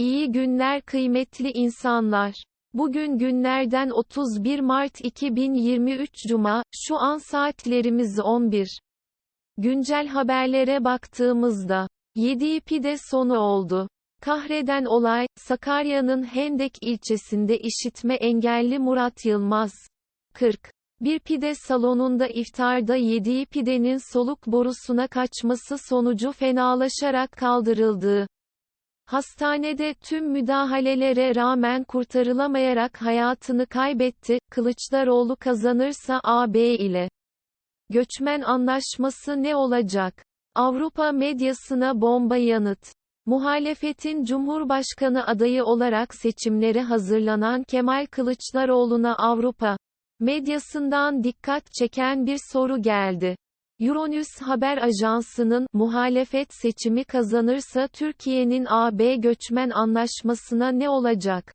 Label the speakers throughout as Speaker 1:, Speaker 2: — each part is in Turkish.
Speaker 1: İyi günler kıymetli insanlar. Bugün günlerden 31 Mart 2023 Cuma, şu an saatlerimiz 11. Güncel haberlere baktığımızda, 7 pide sonu oldu. Kahreden olay, Sakarya'nın Hendek ilçesinde işitme engelli Murat Yılmaz. 40. Bir pide salonunda iftarda yediği pidenin soluk borusuna kaçması sonucu fenalaşarak kaldırıldığı. Hastanede tüm müdahalelere rağmen kurtarılamayarak hayatını kaybetti. Kılıçdaroğlu kazanırsa AB ile göçmen anlaşması ne olacak? Avrupa medyasına bomba yanıt. Muhalefetin Cumhurbaşkanı adayı olarak seçimlere hazırlanan Kemal Kılıçdaroğlu'na Avrupa medyasından dikkat çeken bir soru geldi. Euronews haber ajansının muhalefet seçimi kazanırsa Türkiye'nin AB göçmen anlaşmasına ne olacak?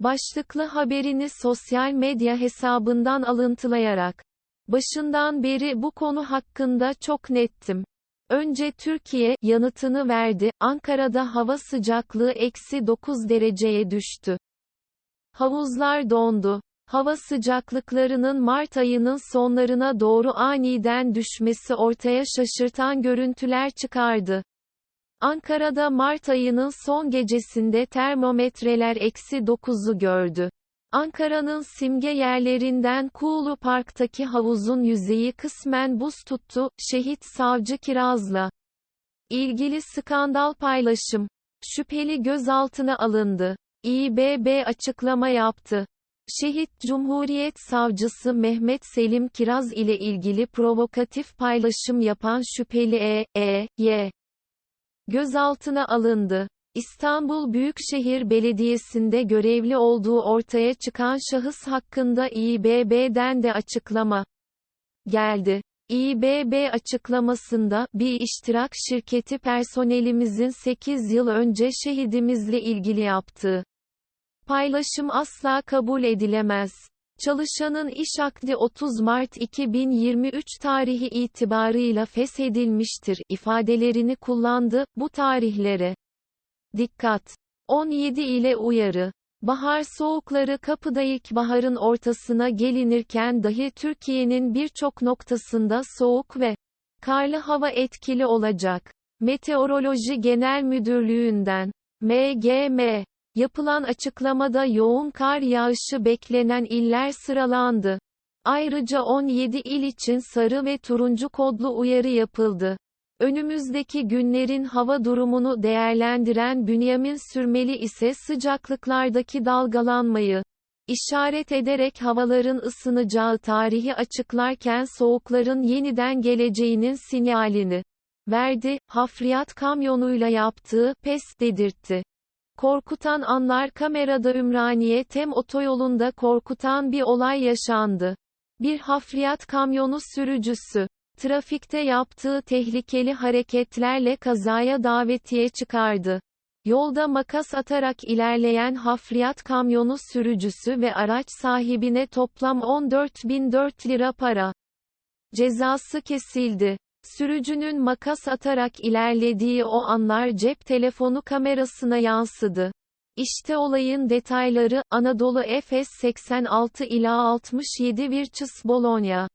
Speaker 1: Başlıklı haberini sosyal medya hesabından alıntılayarak başından beri bu konu hakkında çok nettim. Önce Türkiye yanıtını verdi. Ankara'da hava sıcaklığı eksi 9 dereceye düştü. Havuzlar dondu. Hava sıcaklıklarının Mart ayının sonlarına doğru aniden düşmesi ortaya şaşırtan görüntüler çıkardı. Ankara'da Mart ayının son gecesinde termometreler eksi 9'u gördü. Ankara'nın simge yerlerinden Kuğulu Park'taki havuzun yüzeyi kısmen buz tuttu, şehit savcı Kiraz'la ilgili skandal paylaşım. Şüpheli gözaltına alındı. İBB açıklama yaptı. Şehit Cumhuriyet Savcısı Mehmet Selim Kiraz ile ilgili provokatif paylaşım yapan şüpheli E, E, Y gözaltına alındı. İstanbul Büyükşehir Belediyesi'nde görevli olduğu ortaya çıkan şahıs hakkında İBB'den de açıklama geldi. İBB açıklamasında, bir iştirak şirketi personelimizin 8 yıl önce şehidimizle ilgili yaptığı paylaşım asla kabul edilemez. Çalışanın iş akdi 30 Mart 2023 tarihi itibarıyla feshedilmiştir ifadelerini kullandı, bu tarihlere. Dikkat! 17 ile uyarı. Bahar soğukları kapıda ilkbaharın ortasına gelinirken dahi Türkiye'nin birçok noktasında soğuk ve karlı hava etkili olacak. Meteoroloji Genel Müdürlüğü'nden MGM yapılan açıklamada yoğun kar yağışı beklenen iller sıralandı. Ayrıca 17 il için sarı ve turuncu kodlu uyarı yapıldı. Önümüzdeki günlerin hava durumunu değerlendiren Bünyamin Sürmeli ise sıcaklıklardaki dalgalanmayı işaret ederek havaların ısınacağı tarihi açıklarken soğukların yeniden geleceğinin sinyalini verdi. Hafriyat kamyonuyla yaptığı pes dedirtti. Korkutan anlar kamerada Ümraniye Tem otoyolunda korkutan bir olay yaşandı. Bir hafriyat kamyonu sürücüsü trafikte yaptığı tehlikeli hareketlerle kazaya davetiye çıkardı. Yolda makas atarak ilerleyen hafriyat kamyonu sürücüsü ve araç sahibine toplam 14.004 lira para cezası kesildi. Sürücünün makas atarak ilerlediği o anlar cep telefonu kamerasına yansıdı. İşte olayın detayları, Anadolu Efes 86 ila 67 Virtus Bologna.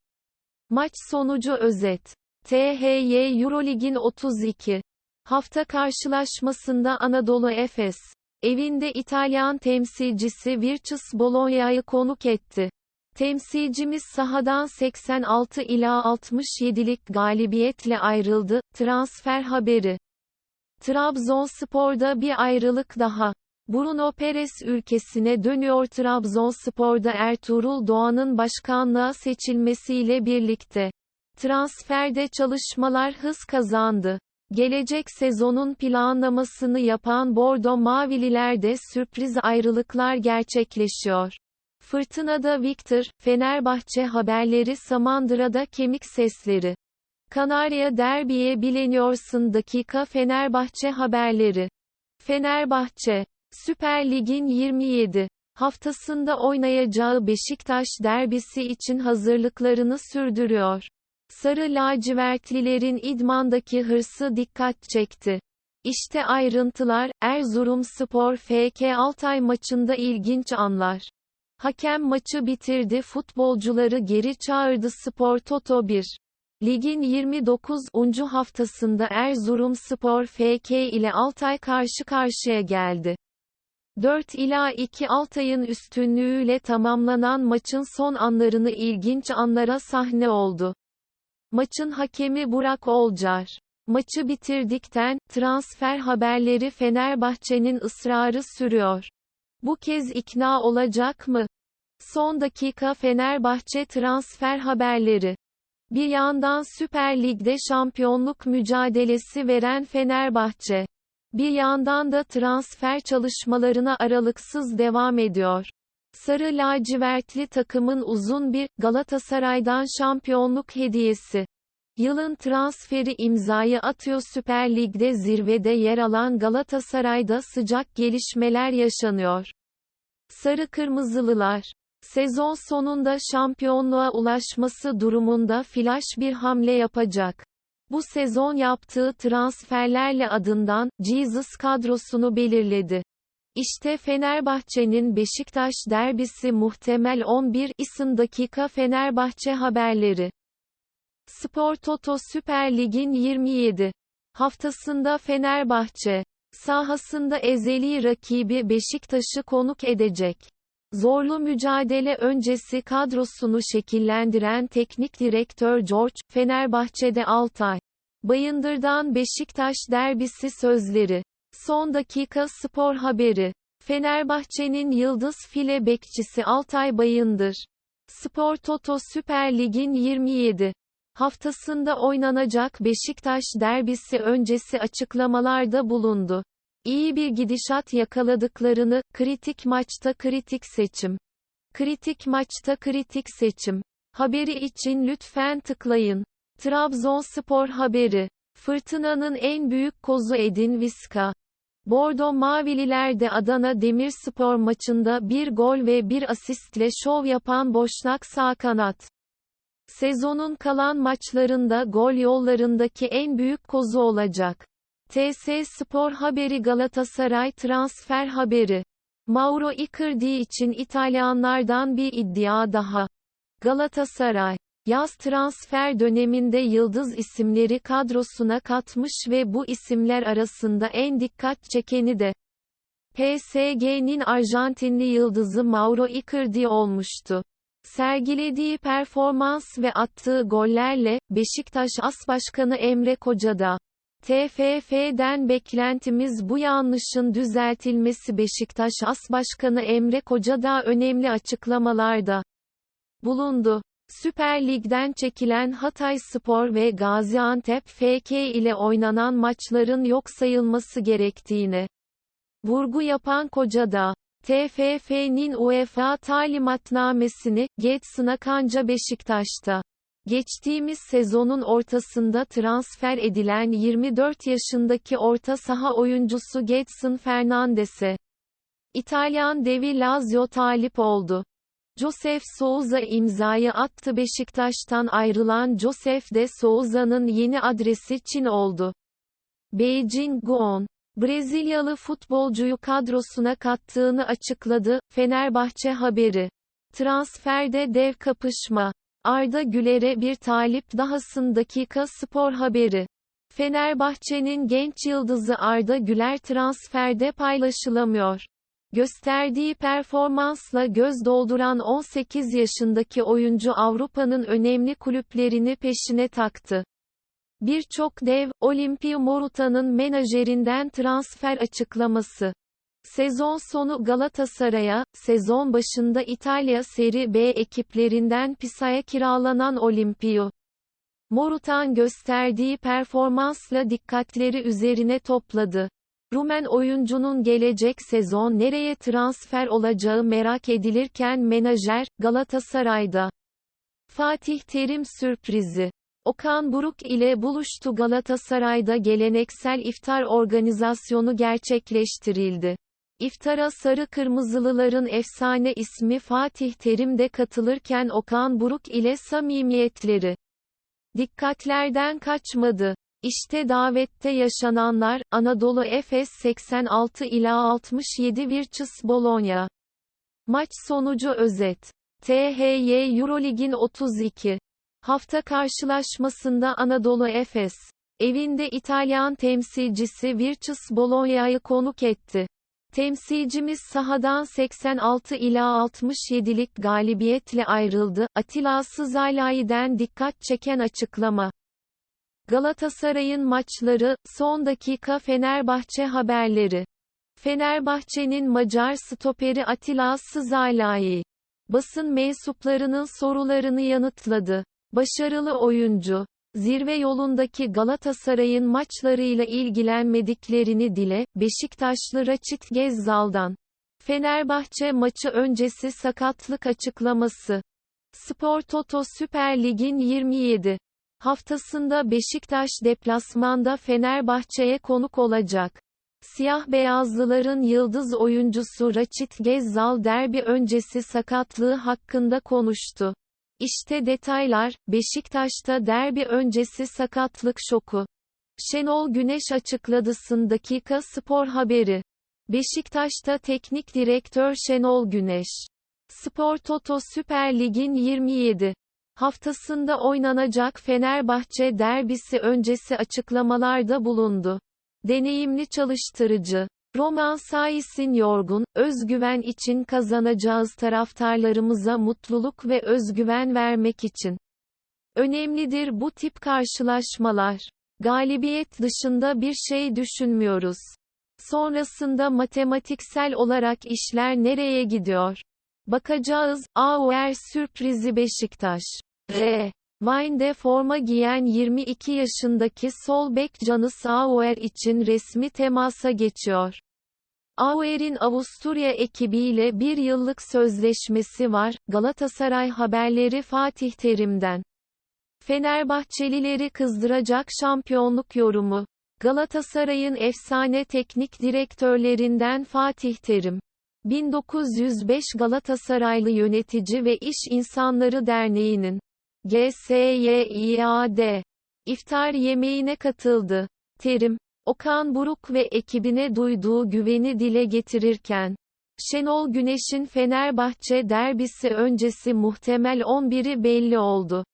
Speaker 1: Maç sonucu özet. THY Eurolig'in 32. Hafta karşılaşmasında Anadolu Efes, evinde İtalyan temsilcisi Virtus Bologna'yı konuk etti. Temsilcimiz sahadan 86 ila 67'lik galibiyetle ayrıldı. Transfer haberi. Trabzonspor'da bir ayrılık daha. Bruno Perez ülkesine dönüyor Trabzonspor'da Ertuğrul Doğan'ın başkanlığa seçilmesiyle birlikte. Transferde çalışmalar hız kazandı. Gelecek sezonun planlamasını yapan Bordo Mavililerde sürpriz ayrılıklar gerçekleşiyor. Fırtınada Victor, Fenerbahçe haberleri Samandıra'da kemik sesleri. Kanarya derbiye bileniyorsun dakika Fenerbahçe haberleri. Fenerbahçe, Süper Lig'in 27 haftasında oynayacağı Beşiktaş derbisi için hazırlıklarını sürdürüyor. Sarı lacivertlilerin idmandaki hırsı dikkat çekti. İşte ayrıntılar, Erzurumspor FK Altay maçında ilginç anlar. Hakem maçı bitirdi futbolcuları geri çağırdı Spor Toto 1. Ligin 29. haftasında Erzurumspor FK ile Altay karşı karşıya geldi. 4 ila 2 Altay'ın üstünlüğüyle tamamlanan maçın son anlarını ilginç anlara sahne oldu. Maçın hakemi Burak Olcar. Maçı bitirdikten, transfer haberleri Fenerbahçe'nin ısrarı sürüyor. Bu kez ikna olacak mı? Son dakika Fenerbahçe transfer haberleri. Bir yandan Süper Lig'de şampiyonluk mücadelesi veren Fenerbahçe. Bir yandan da transfer çalışmalarına aralıksız devam ediyor. Sarı lacivertli takımın uzun bir, Galatasaray'dan şampiyonluk hediyesi. Yılın transferi imzayı atıyor Süper Lig'de zirvede yer alan Galatasaray'da sıcak gelişmeler yaşanıyor. Sarı Kırmızılılar sezon sonunda şampiyonluğa ulaşması durumunda flash bir hamle yapacak. Bu sezon yaptığı transferlerle adından Jesus kadrosunu belirledi. İşte Fenerbahçe'nin Beşiktaş derbisi muhtemel 11 isim dakika Fenerbahçe haberleri. Spor Toto Süper Lig'in 27 haftasında Fenerbahçe sahasında ezeli rakibi Beşiktaş'ı konuk edecek. Zorlu mücadele öncesi kadrosunu şekillendiren teknik direktör George, Fenerbahçe'de Altay. Bayındır'dan Beşiktaş derbisi sözleri. Son dakika spor haberi. Fenerbahçe'nin yıldız file bekçisi Altay Bayındır. Spor Toto Süper Lig'in 27 haftasında oynanacak Beşiktaş derbisi öncesi açıklamalarda bulundu. İyi bir gidişat yakaladıklarını, kritik maçta kritik seçim. Kritik maçta kritik seçim. Haberi için lütfen tıklayın. Trabzonspor haberi. Fırtınanın en büyük kozu Edin Viska. Bordo Mavililer de Adana Demirspor maçında bir gol ve bir asistle şov yapan Boşnak sağ kanat. Sezonun kalan maçlarında gol yollarındaki en büyük kozu olacak. TS Spor haberi Galatasaray transfer haberi. Mauro Icardi için İtalyanlardan bir iddia daha. Galatasaray, yaz transfer döneminde yıldız isimleri kadrosuna katmış ve bu isimler arasında en dikkat çekeni de PSG'nin Arjantinli yıldızı Mauro Icardi olmuştu. Sergilediği performans ve attığı gollerle, Beşiktaş As Başkanı Emre Kocada, TFF'den beklentimiz bu yanlışın düzeltilmesi Beşiktaş As Başkanı Emre Kocada önemli açıklamalarda bulundu. Süper Lig'den çekilen Hatay Spor ve Gaziantep FK ile oynanan maçların yok sayılması gerektiğini vurgu yapan Kocada, TFF'nin UEFA talimatnamesini, Getson'a kanca Beşiktaş'ta. Geçtiğimiz sezonun ortasında transfer edilen 24 yaşındaki orta saha oyuncusu Gedson Fernandes'e İtalyan devi Lazio talip oldu. Josef Souza imzayı attı Beşiktaş'tan ayrılan Josef de Souza'nın yeni adresi Çin oldu. Beijing Guon Brezilyalı futbolcuyu kadrosuna kattığını açıkladı, Fenerbahçe haberi. Transferde dev kapışma. Arda Güler'e bir talip dahasın dakika spor haberi. Fenerbahçe'nin genç yıldızı Arda Güler transferde paylaşılamıyor. Gösterdiği performansla göz dolduran 18 yaşındaki oyuncu Avrupa'nın önemli kulüplerini peşine taktı. Birçok dev, Olimpia Moruta'nın menajerinden transfer açıklaması. Sezon sonu Galatasaray'a, sezon başında İtalya Seri B ekiplerinden Pisa'ya kiralanan Olimpio. Morutan gösterdiği performansla dikkatleri üzerine topladı. Rumen oyuncunun gelecek sezon nereye transfer olacağı merak edilirken menajer, Galatasaray'da. Fatih Terim sürprizi. Okan Buruk ile buluştu Galatasaray'da geleneksel iftar organizasyonu gerçekleştirildi. İftara Sarı Kırmızılıların efsane ismi Fatih Terim de katılırken Okan Buruk ile samimiyetleri dikkatlerden kaçmadı. İşte davette yaşananlar, Anadolu Efes 86 ila 67 Virtus Bologna. Maç sonucu özet. THY Eurolig'in 32. Hafta karşılaşmasında Anadolu Efes, evinde İtalyan temsilcisi Virtus Bologna'yı konuk etti. Temsilcimiz sahadan 86 ila 67'lik galibiyetle ayrıldı. Atilla Sızaylayi'den dikkat çeken açıklama. Galatasaray'ın maçları, son dakika Fenerbahçe haberleri. Fenerbahçe'nin Macar stoperi Atilla Sızaylayi, basın mensuplarının sorularını yanıtladı. Başarılı oyuncu, zirve yolundaki Galatasaray'ın maçlarıyla ilgilenmediklerini dile, Beşiktaşlı Raçit Gezzal'dan. Fenerbahçe maçı öncesi sakatlık açıklaması. Spor Toto Süper Lig'in 27. haftasında Beşiktaş deplasmanda Fenerbahçe'ye konuk olacak. Siyah-beyazlıların yıldız oyuncusu Raçit Gezzal derbi öncesi sakatlığı hakkında konuştu. İşte detaylar, Beşiktaş'ta derbi öncesi sakatlık şoku. Şenol Güneş açıkladısın dakika spor haberi. Beşiktaş'ta teknik direktör Şenol Güneş. Spor Toto Süper Lig'in 27 haftasında oynanacak Fenerbahçe derbisi öncesi açıklamalarda bulundu. Deneyimli çalıştırıcı. Roman Sais'in yorgun, özgüven için kazanacağız taraftarlarımıza mutluluk ve özgüven vermek için. Önemlidir bu tip karşılaşmalar. Galibiyet dışında bir şey düşünmüyoruz. Sonrasında matematiksel olarak işler nereye gidiyor? Bakacağız. AOR sürprizi Beşiktaş. R. Vine'de forma giyen 22 yaşındaki sol bek Canis Auer için resmi temasa geçiyor. Auer'in Avusturya ekibiyle bir yıllık sözleşmesi var, Galatasaray haberleri Fatih Terim'den. Fenerbahçelileri kızdıracak şampiyonluk yorumu. Galatasaray'ın efsane teknik direktörlerinden Fatih Terim. 1905 Galatasaraylı Yönetici ve İş İnsanları Derneği'nin GSYİAD iftar yemeğine katıldı. Terim, Okan Buruk ve ekibine duyduğu güveni dile getirirken, Şenol Güneş'in Fenerbahçe derbisi öncesi muhtemel 11'i belli oldu.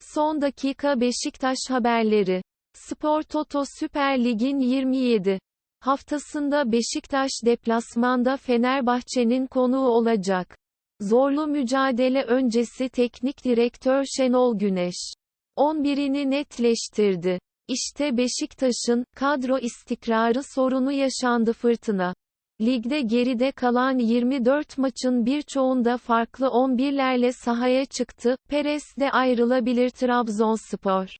Speaker 1: Son dakika Beşiktaş haberleri. Spor Toto Süper Lig'in 27 haftasında Beşiktaş deplasmanda Fenerbahçe'nin konuğu olacak. Zorlu mücadele öncesi teknik direktör Şenol Güneş 11'ini netleştirdi. İşte Beşiktaş'ın kadro istikrarı sorunu yaşandı fırtına. Ligde geride kalan 24 maçın birçoğunda farklı 11'lerle sahaya çıktı. Perez de ayrılabilir Trabzonspor.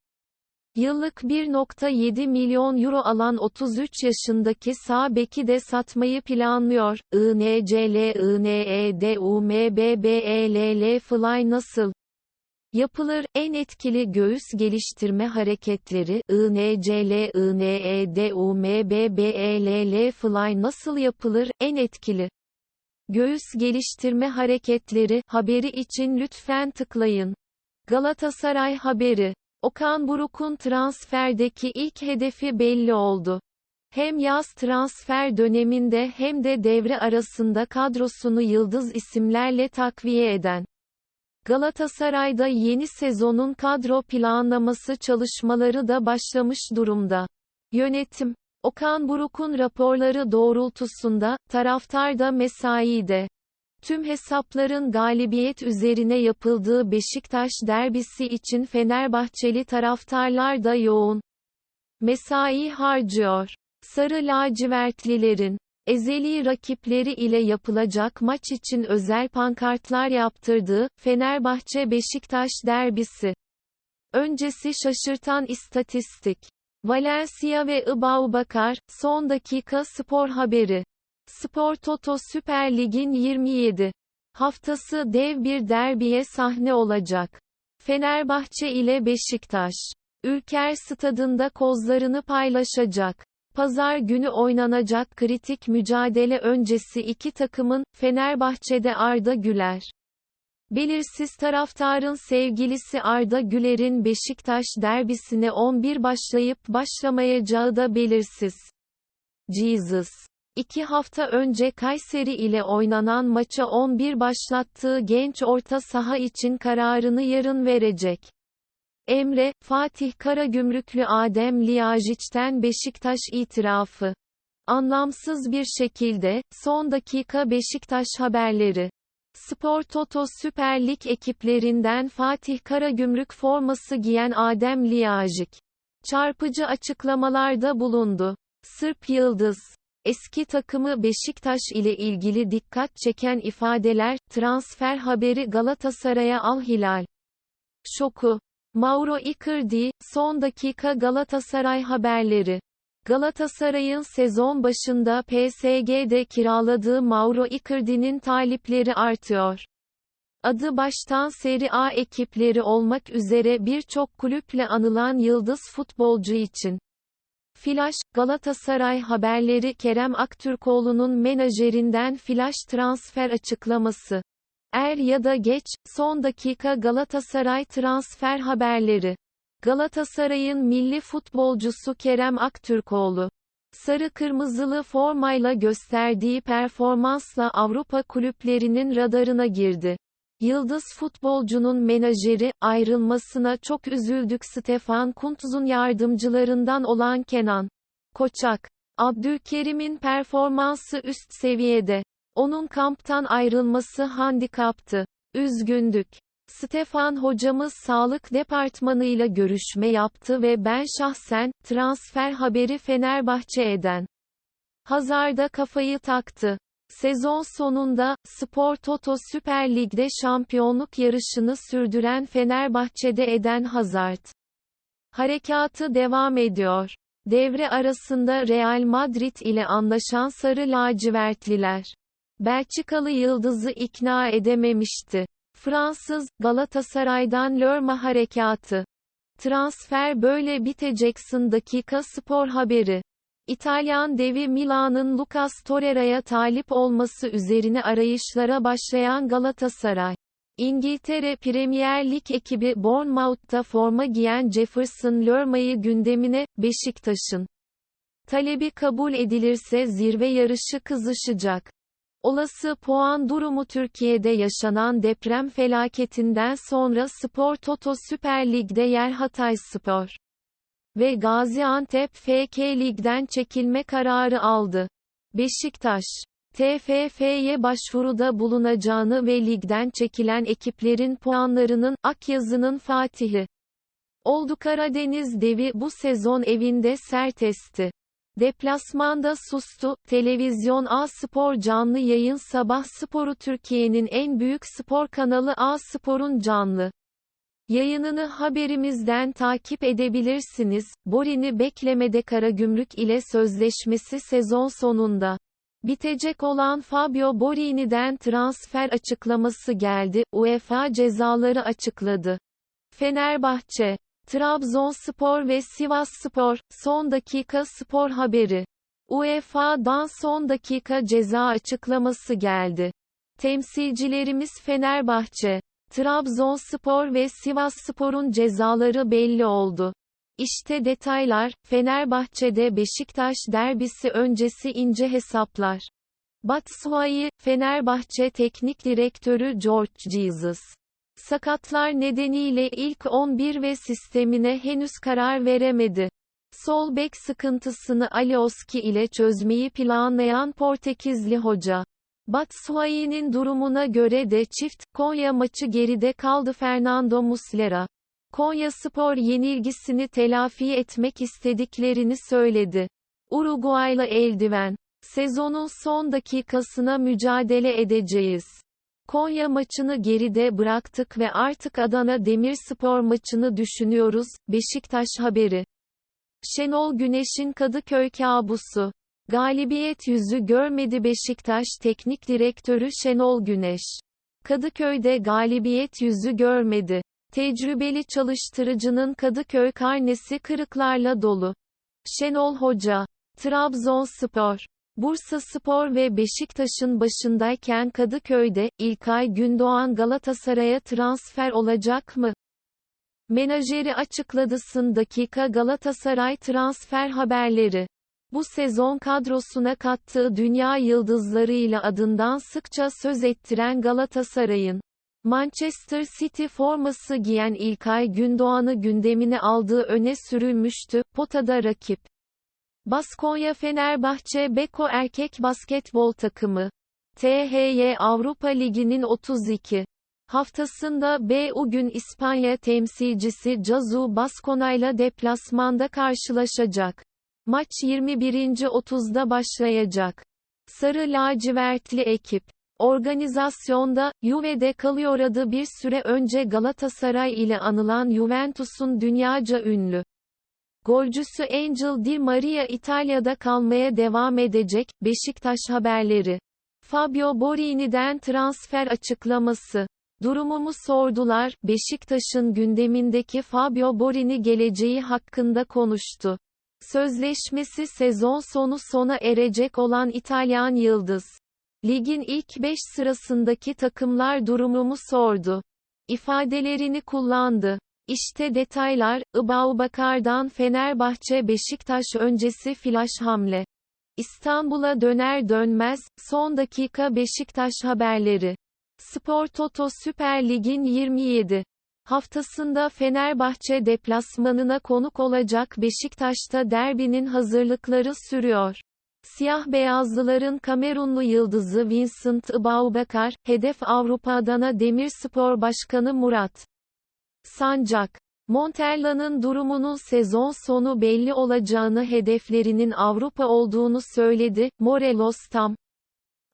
Speaker 1: Yıllık 1.7 milyon euro alan 33 yaşındaki sağ beki de satmayı planlıyor. INCL INEDUMBBELL Fly nasıl yapılır? En etkili göğüs geliştirme hareketleri INCL INEDUMBBELL Fly nasıl yapılır? En etkili göğüs geliştirme hareketleri haberi için lütfen tıklayın. Galatasaray haberi Okan Buruk'un transferdeki ilk hedefi belli oldu. Hem yaz transfer döneminde hem de devre arasında kadrosunu yıldız isimlerle takviye eden Galatasaray'da yeni sezonun kadro planlaması çalışmaları da başlamış durumda. Yönetim, Okan Buruk'un raporları doğrultusunda, taraftar da mesaide. Tüm hesapların galibiyet üzerine yapıldığı Beşiktaş derbisi için Fenerbahçeli taraftarlar da yoğun mesai harcıyor. Sarı lacivertlilerin ezeli rakipleri ile yapılacak maç için özel pankartlar yaptırdığı Fenerbahçe Beşiktaş derbisi öncesi şaşırtan istatistik Valencia ve Ibaubakar son dakika spor haberi Spor Toto Süper Lig'in 27 haftası dev bir derbiye sahne olacak. Fenerbahçe ile Beşiktaş. Ülker stadında kozlarını paylaşacak. Pazar günü oynanacak kritik mücadele öncesi iki takımın, Fenerbahçe'de Arda Güler. Belirsiz taraftarın sevgilisi Arda Güler'in Beşiktaş derbisine 11 başlayıp başlamayacağı da belirsiz. Jesus. İki hafta önce Kayseri ile oynanan maça 11 başlattığı genç orta saha için kararını yarın verecek. Emre, Fatih Karagümrüklü Adem Liyajic'ten Beşiktaş itirafı. Anlamsız bir şekilde, son dakika Beşiktaş haberleri. Spor Toto Süper Lig ekiplerinden Fatih Karagümrük forması giyen Adem Liyajik. Çarpıcı açıklamalarda bulundu. Sırp Yıldız. Eski takımı Beşiktaş ile ilgili dikkat çeken ifadeler, transfer haberi Galatasaray'a Al Hilal. Şoku. Mauro Icardi, son dakika Galatasaray haberleri. Galatasaray'ın sezon başında PSG'de kiraladığı Mauro Icardi'nin talipleri artıyor. Adı baştan Serie A ekipleri olmak üzere birçok kulüple anılan yıldız futbolcu için. Flash, Galatasaray haberleri Kerem Aktürkoğlu'nun menajerinden flash transfer açıklaması. Er ya da geç, son dakika Galatasaray transfer haberleri. Galatasaray'ın milli futbolcusu Kerem Aktürkoğlu. Sarı kırmızılı formayla gösterdiği performansla Avrupa kulüplerinin radarına girdi. Yıldız futbolcunun menajeri, ayrılmasına çok üzüldük Stefan Kuntz'un yardımcılarından olan Kenan Koçak. Abdülkerim'in performansı üst seviyede. Onun kamptan ayrılması handikaptı. Üzgündük. Stefan hocamız sağlık departmanıyla görüşme yaptı ve ben şahsen, transfer haberi Fenerbahçe eden. Hazarda kafayı taktı. Sezon sonunda, Spor Toto Süper Lig'de şampiyonluk yarışını sürdüren Fenerbahçe'de Eden Hazard. Harekatı devam ediyor. Devre arasında Real Madrid ile anlaşan Sarı Lacivertliler. Belçikalı yıldızı ikna edememişti. Fransız, Galatasaray'dan Lörma harekatı. Transfer böyle biteceksin dakika spor haberi. İtalyan devi Milan'ın Lucas Torreira'ya talip olması üzerine arayışlara başlayan Galatasaray. İngiltere Premier Lig ekibi Bournemouth'ta forma giyen Jefferson Lerma'yı gündemine, Beşiktaş'ın talebi kabul edilirse zirve yarışı kızışacak. Olası puan durumu Türkiye'de yaşanan deprem felaketinden sonra Spor Toto Süper Lig'de yer Hatay Spor ve Gaziantep FK Lig'den çekilme kararı aldı. Beşiktaş TFF'ye başvuruda bulunacağını ve ligden çekilen ekiplerin puanlarının, Akyazı'nın Fatihi oldu Karadeniz devi bu sezon evinde sert esti. Deplasmanda sustu, televizyon A Spor canlı yayın Sabah Sporu Türkiye'nin en büyük spor kanalı A Spor'un canlı yayınını haberimizden takip edebilirsiniz. Borini beklemede Karagümrük ile sözleşmesi sezon sonunda bitecek olan Fabio Borini'den transfer açıklaması geldi. UEFA cezaları açıkladı. Fenerbahçe Trabzonspor ve Sivasspor, son dakika spor haberi. UEFA'dan son dakika ceza açıklaması geldi. Temsilcilerimiz Fenerbahçe, Trabzonspor ve Sivasspor'un cezaları belli oldu. İşte detaylar, Fenerbahçe'de Beşiktaş derbisi öncesi ince hesaplar. Batshuayi, Fenerbahçe Teknik Direktörü George Jesus. Sakatlar nedeniyle ilk 11 ve sistemine henüz karar veremedi. Sol bek sıkıntısını Alioski ile çözmeyi planlayan Portekizli hoca. Batshuayi'nin durumuna göre de çift, Konya maçı geride kaldı Fernando Muslera. Konya Spor yenilgisini telafi etmek istediklerini söyledi. Uruguaylı eldiven. Sezonun son dakikasına mücadele edeceğiz. Konya maçını geride bıraktık ve artık Adana Demirspor maçını düşünüyoruz. Beşiktaş haberi. Şenol Güneş'in Kadıköy kabusu. Galibiyet yüzü görmedi Beşiktaş Teknik Direktörü Şenol Güneş. Kadıköy'de galibiyet yüzü görmedi. Tecrübeli çalıştırıcının Kadıköy karnesi kırıklarla dolu. Şenol Hoca, Trabzonspor Bursa Spor ve Beşiktaş'ın başındayken Kadıköy'de, İlkay Gündoğan Galatasaray'a transfer olacak mı? Menajeri açıkladısın dakika Galatasaray transfer haberleri. Bu sezon kadrosuna kattığı dünya yıldızlarıyla adından sıkça söz ettiren Galatasaray'ın Manchester City forması giyen İlkay Gündoğan'ı gündemine aldığı öne sürülmüştü, potada rakip. Baskonya Fenerbahçe Beko Erkek Basketbol Takımı. THY Avrupa Ligi'nin 32. Haftasında BU gün İspanya temsilcisi Cazu Baskona'yla deplasmanda karşılaşacak. Maç 21.30'da başlayacak. Sarı lacivertli ekip. Organizasyonda, Juve'de kalıyor adı bir süre önce Galatasaray ile anılan Juventus'un dünyaca ünlü. Golcüsü Angel Di Maria İtalya'da kalmaya devam edecek, Beşiktaş haberleri. Fabio Borini'den transfer açıklaması. Durumumu sordular, Beşiktaş'ın gündemindeki Fabio Borini geleceği hakkında konuştu. Sözleşmesi sezon sonu sona erecek olan İtalyan Yıldız. Ligin ilk 5 sırasındaki takımlar durumumu sordu. İfadelerini kullandı. İşte detaylar, Ibaubakar'dan Fenerbahçe Beşiktaş öncesi flash hamle. İstanbul'a döner dönmez, son dakika Beşiktaş haberleri. Spor Toto Süper Lig'in 27. Haftasında Fenerbahçe deplasmanına konuk olacak Beşiktaş'ta derbinin hazırlıkları sürüyor. Siyah-beyazlıların Kamerunlu yıldızı Vincent Ibaubakar, hedef Avrupa Adana Demirspor Başkanı Murat Sancak, Montella'nın durumunun sezon sonu belli olacağını hedeflerinin Avrupa olduğunu söyledi, Morelos tam.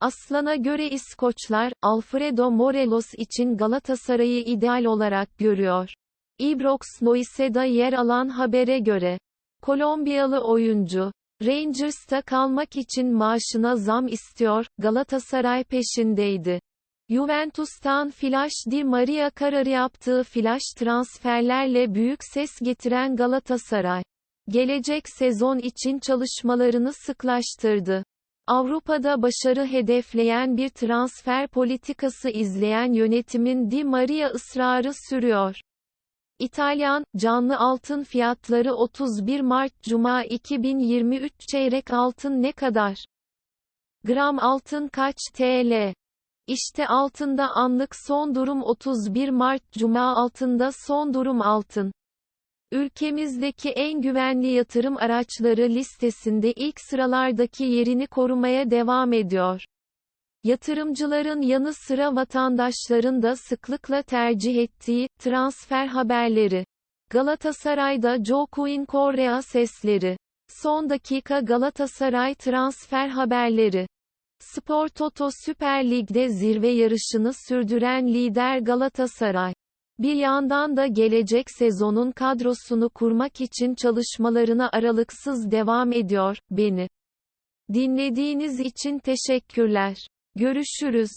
Speaker 1: Aslan'a göre İskoçlar, Alfredo Morelos için Galatasaray'ı ideal olarak görüyor. Ibrox Noise'da yer alan habere göre, Kolombiyalı oyuncu, Rangers'ta kalmak için maaşına zam istiyor, Galatasaray peşindeydi. Juventus'tan Flash Di Maria kararı yaptığı flash transferlerle büyük ses getiren Galatasaray, gelecek sezon için çalışmalarını sıklaştırdı. Avrupa'da başarı hedefleyen bir transfer politikası izleyen yönetimin Di Maria ısrarı sürüyor. İtalyan, canlı altın fiyatları 31 Mart Cuma 2023 çeyrek altın ne kadar? Gram altın kaç TL? İşte altında anlık son durum 31 Mart Cuma altında son durum altın. Ülkemizdeki en güvenli yatırım araçları listesinde ilk sıralardaki yerini korumaya devam ediyor. Yatırımcıların yanı sıra vatandaşların da sıklıkla tercih ettiği transfer haberleri. Galatasaray'da Joe Quinn Correa sesleri. Son dakika Galatasaray transfer haberleri. Spor Toto Süper Lig'de zirve yarışını sürdüren lider Galatasaray. Bir yandan da gelecek sezonun kadrosunu kurmak için çalışmalarına aralıksız devam ediyor. Beni dinlediğiniz için teşekkürler. Görüşürüz.